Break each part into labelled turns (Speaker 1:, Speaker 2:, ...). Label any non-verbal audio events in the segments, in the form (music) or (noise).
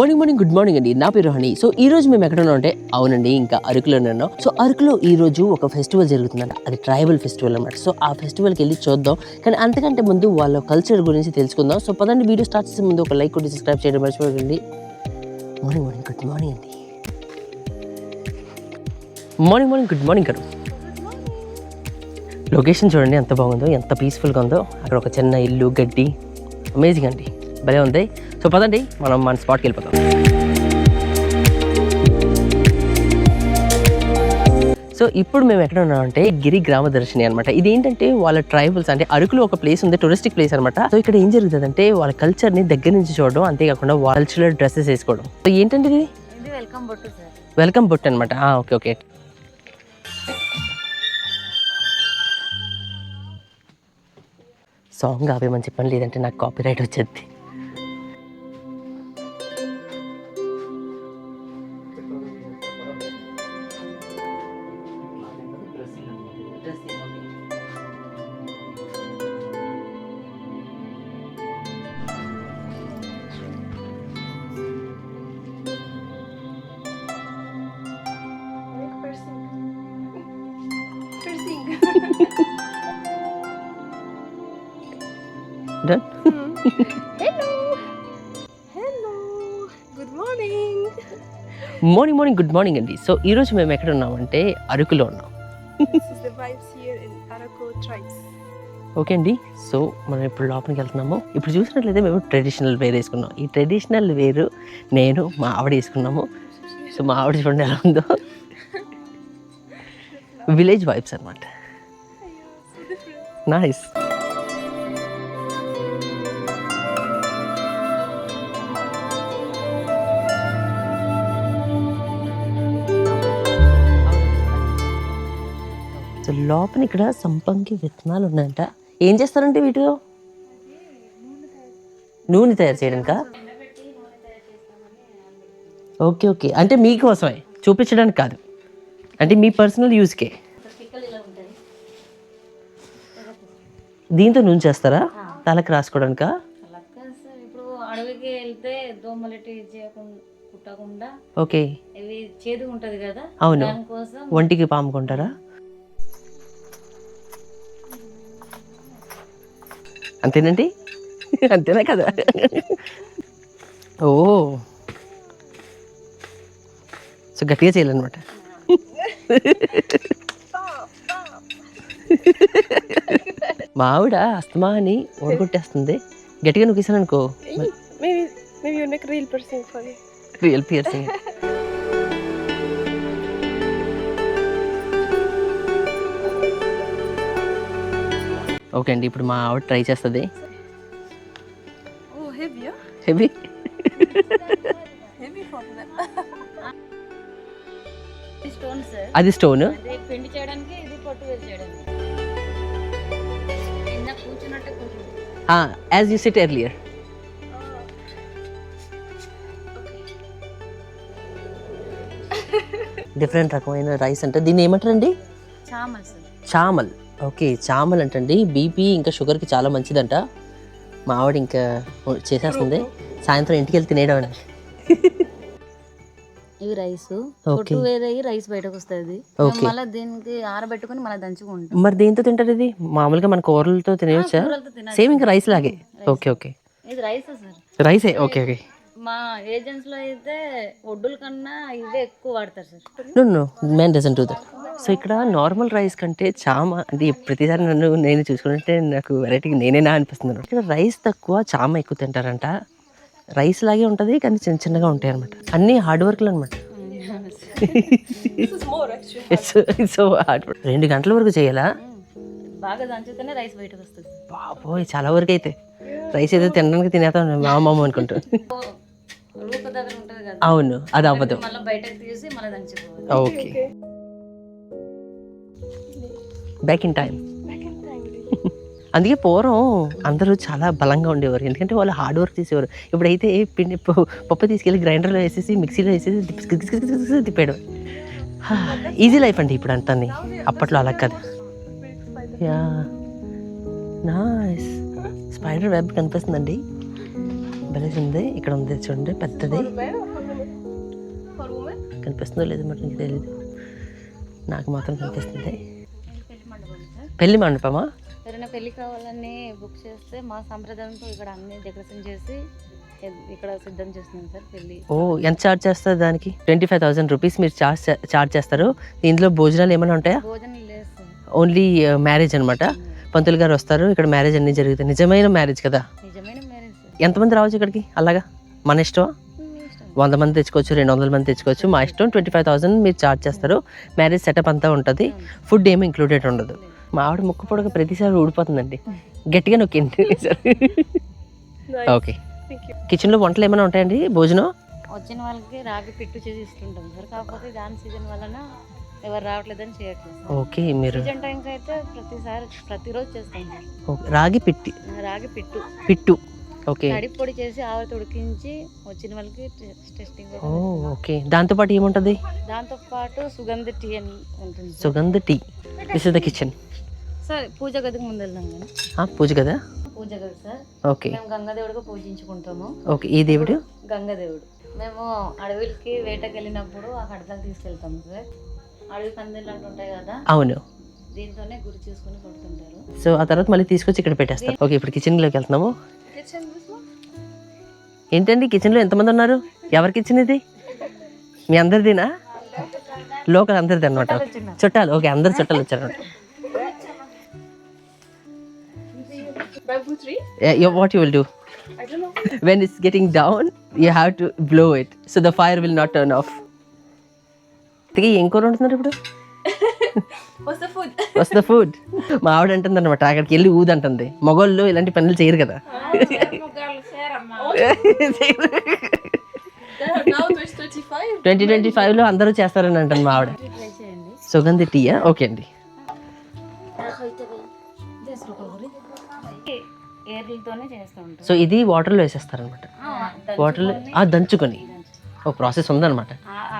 Speaker 1: Morning morning good morning అండి. నా పేరు హనీ. సో ఈ రోజు మేము ఎక్కడ ఉన్నాం అంటే అవునండి ఇంకా అరకులోనే ఉన్నాం సో అరకులో ఈ రోజు ఒక ఫెస్టివల్ జరుగుతుందంట. అది ట్రైబల్ ఫెస్టివల్ అన్నమాట. సో ఆ ఫెస్టివల్కి వెళ్ళి చూద్దాం. కానీ అంతకంటే ముందు వాళ్ళ కల్చర్ గురించి తెలుసుకుందాం. సో పదండి వీడియో స్టార్ట్ చేసే ముందు ఒక లైక్ కొట్టి సబ్స్క్రైబ్ చేయడం మర్చిపోకండి. మార్నింగ్ మార్నింగ్ గుడ్ మార్నింగ్ అండి. మార్నింగ్ మార్నింగ్ గుడ్ మార్నింగ్ గారు లొకేషన్ చూడండి ఎంత బాగుందో ఎంత పీస్ఫుల్గా ఉందో. అక్కడ ఒక చిన్న ఇల్లు గడ్డి. అమేజింగ్ అండి. భలే ఉంది. సో పదండి మనం మన స్పాట్కి వెళ్ళిపోతాం. సో ఇప్పుడు మేము ఎక్కడ ఉన్నామంటే గిరి గ్రామ దర్శిని అనమాట ఇది ఏంటంటే వాళ్ళ ట్రైబల్స్ అంటే అరకులో ఒక ప్లేస్ ఉంది టూరిస్టిక్ ప్లేస్ అనమాట సో ఇక్కడ ఏం జరుగుతుంది అంటే వాళ్ళ కల్చర్ని దగ్గర నుంచి చూడడం అంతేకాకుండా వాళ్ళ కల్చరల్ డ్రెస్సెస్ వేసుకోవడం. సో ఏంటంటే ఇది?
Speaker 2: వెల్కమ్ బొట్టు సార్
Speaker 1: వెల్కమ్ బొట్ అనమాట ఓకే ఓకే సాంగ్ ఆపేమని చెప్పండి లేదంటే నాకు కాపీ రైట్ వచ్చేది.
Speaker 3: Hello good morning
Speaker 1: morning morning good morning అండి సో ఈ రోజు మేము ఎక్కడ ఉన్నామంటే అరకులో ఉన్నాం. ఓకే అండి సో మనం ఇప్పుడు లోపలికి వెళ్తున్నాము. ఇప్పుడు చూసినట్లయితే మేము ట్రెడిషనల్ వేర్ వేసుకున్నాం. ఈ ట్రెడిషనల్ వేరు నేను మా ఆవిడ వేసుకున్నాము. సో మా ఆవిడ చూడండి ఎలా ఉందో. విలేజ్ వైబ్స్ అనమాట నైస్ సో లోపల ఇక్కడ సంపంగి విత్తనాలు ఉన్నాయంట ఏం చేస్తారంటే వీటిలో? నూనె తయారు చేయడానికా? Okay okay. అంటే మీకోసమే చూపించడానికి కాదు. అంటే మీ పర్సనల్ యూస్కే దీంతో నూనె చేస్తారా? తలకి రాసుకోవడానికా
Speaker 2: ఇప్పుడు అడవికి వెళ్తే కుట్టకుండా
Speaker 1: ఓకే.
Speaker 2: ఇవి చేదు ఉంటది కదా
Speaker 1: అవును.
Speaker 2: దానికోసం
Speaker 1: ఒంటికి పాముకుంటారా అంతేనండి? అంతేనా కదా? ఓ. సో గట్టిగా చేయాలన్నమాట. మా ఆవిడ అస్తమా అని ఓడగొట్టేస్తుంది గట్టిగా నొక్కేసాను అనుకో
Speaker 3: రియల్
Speaker 1: పియర్సింగ్ ఓకే అండి ఇప్పుడు మా ఆవిడ ట్రై చేస్తుంది.
Speaker 3: ఓ heavy
Speaker 1: heavy
Speaker 3: heavy for that
Speaker 2: ఇది స్టోన్ సార్
Speaker 1: అది స్టోన్
Speaker 2: పిండి చేయడానికి ఇది పొట్టు చేయడానికి.
Speaker 1: As you said earlier different రకమైన రైస్ అంటే దీన్ని ఏమంటారండి?
Speaker 2: చామల్ సార్
Speaker 1: చామల్. ఓకే చామల్ అంటండి బీపీ ఇంకా షుగర్కి చాలా మంచిదంట. మా ఆవిడ ఇంకా చేసేస్తుంది. సాయంత్రం ఇంటికి వెళ్ళి తినేయడం అండి
Speaker 2: ఇవి రైస్. పొట్టు వేరే రైస్ బయటకు వస్తుంది. మళ్ళీ దీనికి ఆరబెట్టుకుని మళ్ళీ దంచుకుంటాం.
Speaker 1: మరి దేంతో తింటారు ఇది? మామూలుగా మన కూరలతో తినేయచ్చా. సేమ్ ఇంకా రైస్ లాగే. Okay okay.
Speaker 2: ఇది రైస్ సార్?
Speaker 1: రైసే? Okay okay.
Speaker 2: మా ఏజెంట్స్లో అయితే ఒడ్డుల కన్నా ఇవే ఎక్కువ వాడతారు sir.
Speaker 1: No no man doesn't do that. So ఇక్కడ నార్మల్ రైస్ కంటే చామ అంటే ప్రతిసారి నన్ను నేను చూసుకుంటే నాకు వెరైటీగా నేనేనా అనిపిస్తుంది. ఇక్కడ రైస్ తక్కువ చామ ఎక్కువ తింటారంట రైస్ లాగే ఉంటుంది కానీ చిన్న చిన్నగా ఉంటాయి అనమాట అన్ని హార్డ్ వర్క్లు అనమాట సో హార్డ్ వర్క్ రెండు గంటల వరకు చేయాలా
Speaker 2: బాగా దంచితేనే రైస్ బయటకు వస్తుంది
Speaker 1: బాబోయ్ చాలా వరకు అయితే రైస్ ఏదో తినడానికి తినేస్తాను మా అమ్మమ్మ అనుకుంటాను అవును అది అవ్వదు ఓకే బ్యాక్ ఇన్ టైం అందుకే పూర్వం అందరూ చాలా బలంగా ఉండేవారు. ఎందుకంటే వాళ్ళు హార్డ్ వర్క్ చేసేవారు. ఇప్పుడైతే పిండి పప్పు తీసుకెళ్ళి గ్రైండర్లో వేసేసి మిక్సీలో వేసేసి తిప్పాడు ఈజీ లైఫ్ అండి ఇప్పుడు అంతా అప్పట్లో అలా కాదు. యా. నైస్ స్పైడర్ వెబ్ కనిపిస్తుందండి. భలే ఉంది. ఇక్కడ ఉంది చూడండి పెద్దది? కనిపిస్తుందో లేదో మరి నాకు తెలియదు నాకు మాత్రం కనిపిస్తుంది. పెళ్ళి మండపమా?
Speaker 2: ఎవరైనా పెళ్ళి కావాలని బుక్ చేస్తే మా సంప్రదాయంతో ఇక్కడ అన్ని డెకరేషన్ చేసి ఇక్కడ సిద్ధం చేస్తున్నాం సార్ పెళ్ళి.
Speaker 1: ఓ ఎంత ఛార్జ్ చేస్తారు దానికి? ట్వంటీ ఫైవ్ థౌసండ్ రూపీస్ మీరు ఛార్జ్ ఛార్జ్ చేస్తారు. దీంట్లో భోజనాలు ఏమైనా ఉంటాయా?
Speaker 2: భోజనం లేదు సార్.
Speaker 1: ఓన్లీ మ్యారేజ్ అనమాట పంతులు గారు వస్తారు. ఇక్కడ మ్యారేజ్ అన్ని జరుగుతాయి. నిజమైన మ్యారేజ్ కదా?
Speaker 2: నిజమైన మ్యారేజ్ సార్.
Speaker 1: ఎంతమంది రావచ్చు ఇక్కడికి? అలాగా? మన ఇష్టమా?
Speaker 2: ఇష్టం.
Speaker 1: వంద మంది తెచ్చుకోవచ్చు రెండు వందల మంది తెచ్చుకోవచ్చు. మా ఇష్టం ట్వంటీ ఫైవ్ థౌసండ్ మీరు ఛార్జ్ చేస్తారు. మ్యారేజ్ సెటప్ అంతా ఉంటుంది. ఫుడ్ ఏమి ఇంక్లూడెడ్ ఉండదు. మా ఆవిడ ముక్కు పొడక ప్రతిసారి ఊడిపోతుందండి. గట్టిగా నొక్కింది. ఓకే. కిచెన్లో వంటలు ఏమైనా ఉంటాయండి? భోజనం?
Speaker 2: వచ్చిన వాళ్ళకి రాగి పిట్టు చేసి ఇస్తుంటాం సార్. కాకపోతే దాని సీజన్ వలన ఎవరు రావట్లేదని చేయట్లేదు
Speaker 1: ఓకే మీరు
Speaker 2: సీజన్ టైంకి అయితే ప్రతిసారి ప్రతిరోజు చేస్తాం.
Speaker 1: రాగి పిట్టి.
Speaker 2: రాగి పిట్టు.
Speaker 1: పిట్టు. ఓకే
Speaker 2: తడి పొడి చేసి ఆవిరి ఉడికించి వచ్చిన వాళ్ళకి టెస్టింగ్
Speaker 1: ఓ ఓకే దాంతోపాటు ఏముంటుంది?
Speaker 2: దాంతో పాటు సుగంధ టీ అని ఉంటుంది
Speaker 1: సుగంధ tea. This is the kitchen
Speaker 2: sir పూజ గదికి ముందు వెళ్దాం కానీ
Speaker 1: పూజ కదా
Speaker 2: పూజ గది సార్.
Speaker 1: ఓకే.
Speaker 2: మేము గంగాదేవుడిగా పూజించుకుంటాము.
Speaker 1: ఓకే ఈ దేవుడు?
Speaker 2: గంగాదేవుడు. మేము అడవికి వేటకి వెళ్ళినప్పుడు ఆ కడతలు తీసుకెళ్తాము సార్. అడవి పందిళ్ళు అంటుంటాయి కదా
Speaker 1: అవును.
Speaker 2: దీంతోనే గురి చూసుకొని కొడుతుంటారు.
Speaker 1: సో ఆ తర్వాత మళ్ళీ తీసుకొచ్చి ఇక్కడ పెట్టేస్తాం ఓకే ఇప్పుడు కిచెన్లోకి వెళ్తున్నాము? ఏంటండి కిచెన్లో ఎంతమంది ఉన్నారు? ఎవరి కిచెన్ ఇది మీ అందరిదినా? లోకల్ అందరిది అనమాట చుట్టాలు ఓకే అందరు చుట్టాలు వచ్చారనమాట
Speaker 3: Bamboo tree?
Speaker 1: What you will do
Speaker 3: I don't know.
Speaker 1: when it's getting down you have to blow it so the fire will not turn off. ఏం కూర ఉంటున్నారు ఇప్పుడు? (laughs)
Speaker 3: What's the food?
Speaker 1: Was the food మా ఆవిడ అంటుంది అనమాట అక్కడికి వెళ్ళి ఊదంటుంది మగోళ్ళు ఇలాంటి పనులు చేయరు కదా. (laughs)
Speaker 3: now there's 35.
Speaker 1: ట్వంటీ ట్వంటీ ఫైవ్లో అందరూ చేస్తారని అంటాను మా ఆవిడ. సుగంధి టీయా ఓకే అండి.
Speaker 2: ఏర్లతోనే చేస్తూ ఉంటాం
Speaker 1: సో ఇది వాటర్లో వేసేస్తారనమాట. వాటర్లో దంచుకొని. ఓ ప్రాసెస్ ఉందన్నమాట.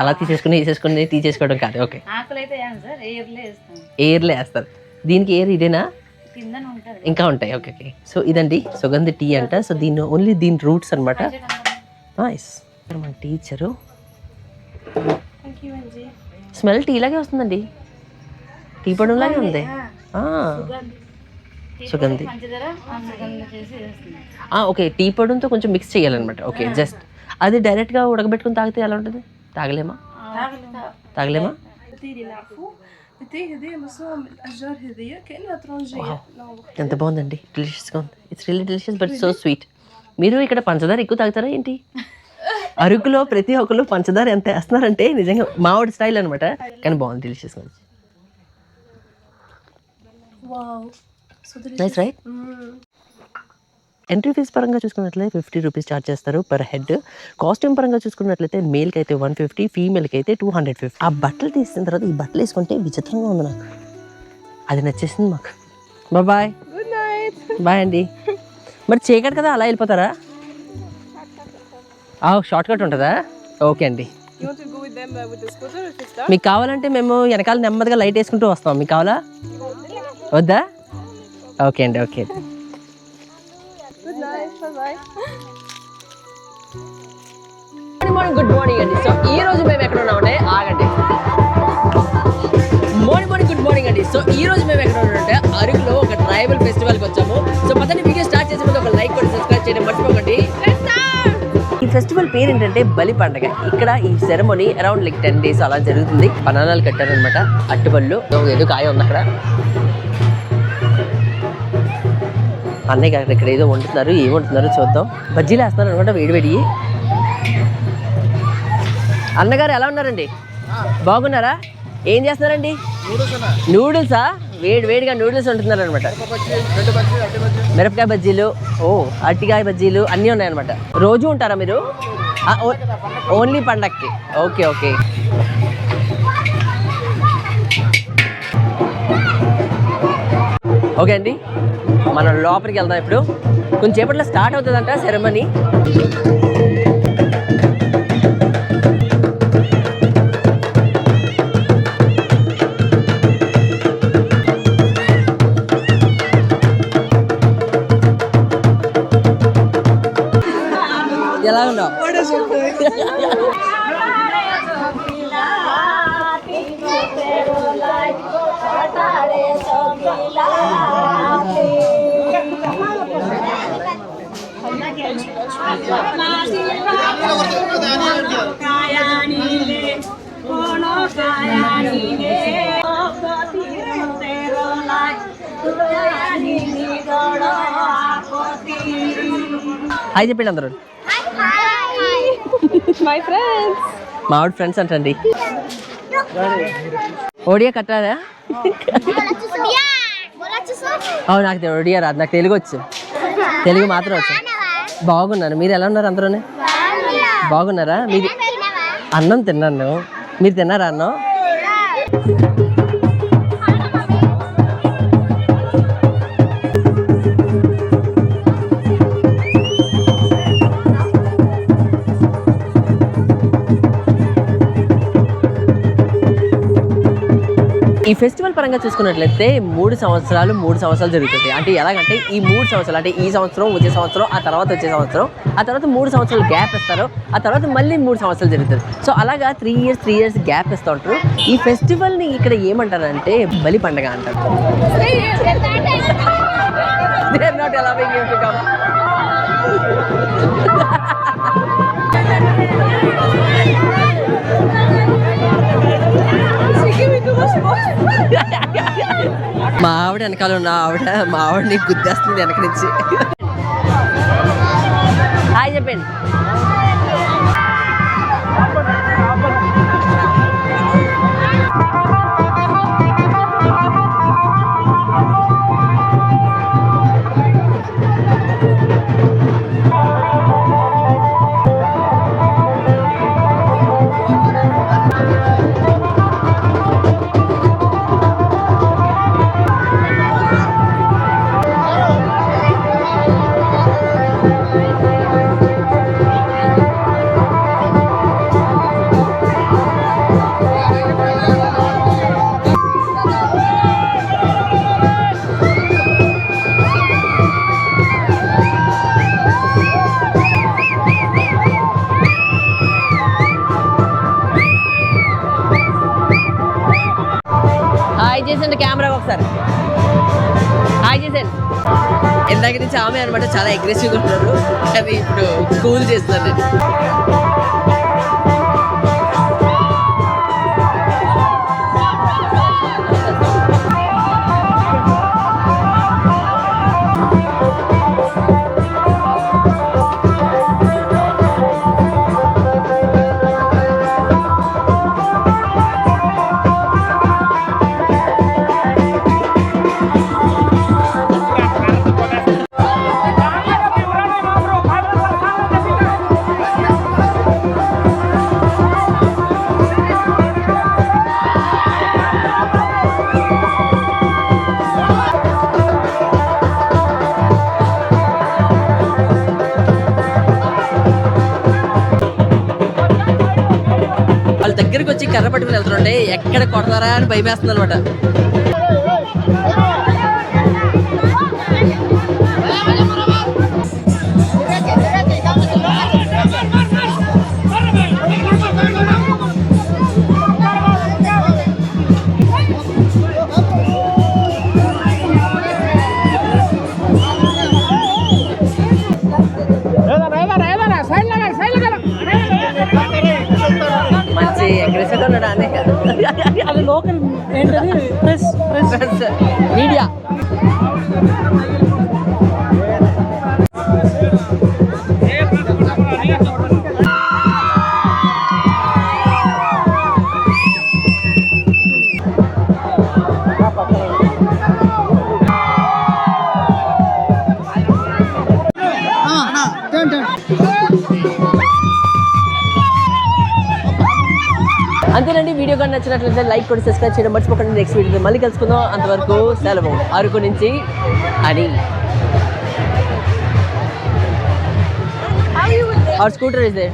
Speaker 1: అలా తీసేసుకుని తీసేసుకుని తీసేసుకోవడం కాదు. ఓకే.
Speaker 2: ఆకులు అయితే ఏం సార్? ఏర్లే వేస్తాం.
Speaker 1: ఎయిర్లో వేస్తారు. దీనికి ఎయిర్ ఇదేనా? ఇంకా ఉంటాయి. Okay okay. సో ఇదండి సుగంధి టీ అంట. సో దీని ఓన్లీ దీని రూట్స్ అనమాట నైస్ మన టీచరు. స్మెల్ టీ లాగే వస్తుందండి. టీ పొడి లాగే ఉంది. ఆ, సుగంధి. ఓకే టీ పొడితో కొంచెం మిక్స్ చేయాలన్నమాట. ఓకే జస్ట్ అది డైరెక్ట్గా ఉడకబెట్టుకుని తాగితే ఎలా ఉంటుంది? తాగలేమా? తాగలేమా. ఎంత బాగుందండి. డెలిషియస్గా ఉంది. It's really delicious but so sweet మీరు ఇక్కడ పంచదార ఎక్కువ తాగుతారా ఏంటి? అరుకులో ప్రతి ఒక్కరు పంచదార ఎంత వేస్తున్నారంటే నిజంగా మామిడి స్టైల్ అనమాట కానీ బాగుంది డెలిషియస్గా నైస్ రైట్. ఎంట్రీ ఫీజ్ పరంగా చూసుకున్నట్లయితే ఫిఫ్టీ రూపీస్ ఛార్జ్ చేస్తారు పర్ హెడ్ కాస్ట్యూమ్ పరంగా చూసుకున్నట్లయితే మేల్కి అయితే వన్ ఫిఫ్టీ ఫీమేల్కి అయితే టూ హండ్రెడ్ ఫిఫ్టీ ఆ బట్టలు తీసిన తర్వాత ఈ బట్టలు వేసుకుంటే విచిత్రంగా ఉంది నాకు. అది నచ్చేసింది మాకు. బాయ్. బాయ్ అండి. మరి చీకటి కదా అలా వెళ్ళిపోతారా? షార్ట్ కట్ ఉంటుందా? ఓకే అండి.
Speaker 3: Uh?
Speaker 1: మీకు కావాలంటే మేము వెనకాల నెమ్మదిగా లైట్ వేసుకుంటూ వస్తాం. మీకు కావాలా? వద్దా? ఓకే అండి okay.
Speaker 3: Good
Speaker 1: morning good morning అండి సో ఈ రోజు మేము ఎక్కడ ఉన్నామంటే ఆగండి. మార్నింగ్ మార్నింగ్ గుడ్ మార్నింగ్ అండి సో ఈ రోజు మేము ఎక్కడ ఉన్నామంటే అరకులో ఒక ట్రైబల్ ఫెస్టివల్కి వచ్చాము. సో పదండి వీడియో స్టార్ట్ చేసే ముందు ఒక లైక్ కూడా సబ్స్క్రైబ్ చేయడం మర్చిపోకండి. ఈ ఫెస్టివల్ పేరు ఏంటంటే బలి పండగ. ఇక్కడ ఈ ceremony around like ten days అలా జరుగుతుంది. బనానాలు కట్టారనమాట అట్టుబళ్ళు ఏదో కాయ ఉంది అక్కడ. అన్నయ్య గారు ఇక్కడ ఏదో వండుతున్నారు ఏం వండుతున్నారు చూద్దాం. బజ్జీలు వేస్తున్నారు అనమాట వేడి అన్నగారు ఎలా ఉన్నారండి? బాగున్నారా? ఏం చేస్తున్నారండి? నూడిల్సా? వేడి వేడిగా నూడిల్స్ ఉంటున్నారు అనమాట మిరపకాయ బజ్జీలు ఓ అరటికాయ బజ్జీలు అన్నీ ఉన్నాయన్నమాట. రోజు ఉంటారా మీరు? ఓన్లీ పండక్కి. Okay okay. ఓకే అండి. మనం లోపలికి వెళ్దాం ఇప్పుడు. కొంచెం సేపట్లో స్టార్ట్ అవుతుందంట సెరమనీ హాయ్ చెప్పండి అందరూ.
Speaker 3: మై ఫ్రెండ్స్
Speaker 1: మా ఆవిడ ఫ్రెండ్స్ అంటండి. ఓడియా కట్టారా అవును నాకు ఒడియా రాదు నాకు తెలుగు వచ్చు. తెలుగు మాత్రం వచ్చు. బాగున్నాను. మీరు ఎలా ఉన్నారు అందరూ బాగున్నారా? మీది అన్నం తిన్నాను. మీరు తిన్నారా అన్నం? ఈ ఫెస్టివల్ పరంగా చూసుకున్నట్లయితే మూడు సంవత్సరాలు మూడు సంవత్సరాలు జరుగుతుంది. అంటే ఎలాగంటే ఈ మూడు సంవత్సరాలు అంటే ఈ సంవత్సరం వచ్చే సంవత్సరం ఆ తర్వాత వచ్చే సంవత్సరం ఆ తర్వాత మూడు సంవత్సరాలు గ్యాప్ ఇస్తారు ఆ తర్వాత మళ్ళీ మూడు సంవత్సరాలు జరుగుతుంది. సో అలాగా three years three years gap ఇస్తూ ఉంటారు ఈ ఫెస్టివల్ని ఇక్కడ ఏమంటారంటే బలి పండగ అంటారు. They are not allowing you to come. మా ఆవిడ వెనకాల ఉన్న ఆవిడ మా ఆవిడని గుద్దేస్తుంది వెనక నుంచి. హాయ్ చెప్పండి. ఇందాక నుంచి ఆమె అనమాట చాలా అగ్రెసివ్గా ఉన్నారు. అది ఇప్పుడు కూల్ చేస్తాను నేను కర్ర పట్టుకుని వెళ్తుంటే ఎక్కడ కొడతారా అని భయమేస్తుంది అనమాట మంచి
Speaker 4: లోకల్ ఏంటది ప్రెస్ ప్రెస్
Speaker 1: మీడియా నచ్చినట్లయితే లైక్ కూడా సబ్స్క్రైబ్ చేయడం మర్చిపోకండి. నెక్స్ట్ వీడియో మళ్ళీ కలుసుకుందాం. అంతవరకు సెలవు. అరకు నుంచి అని. Our scooter is there.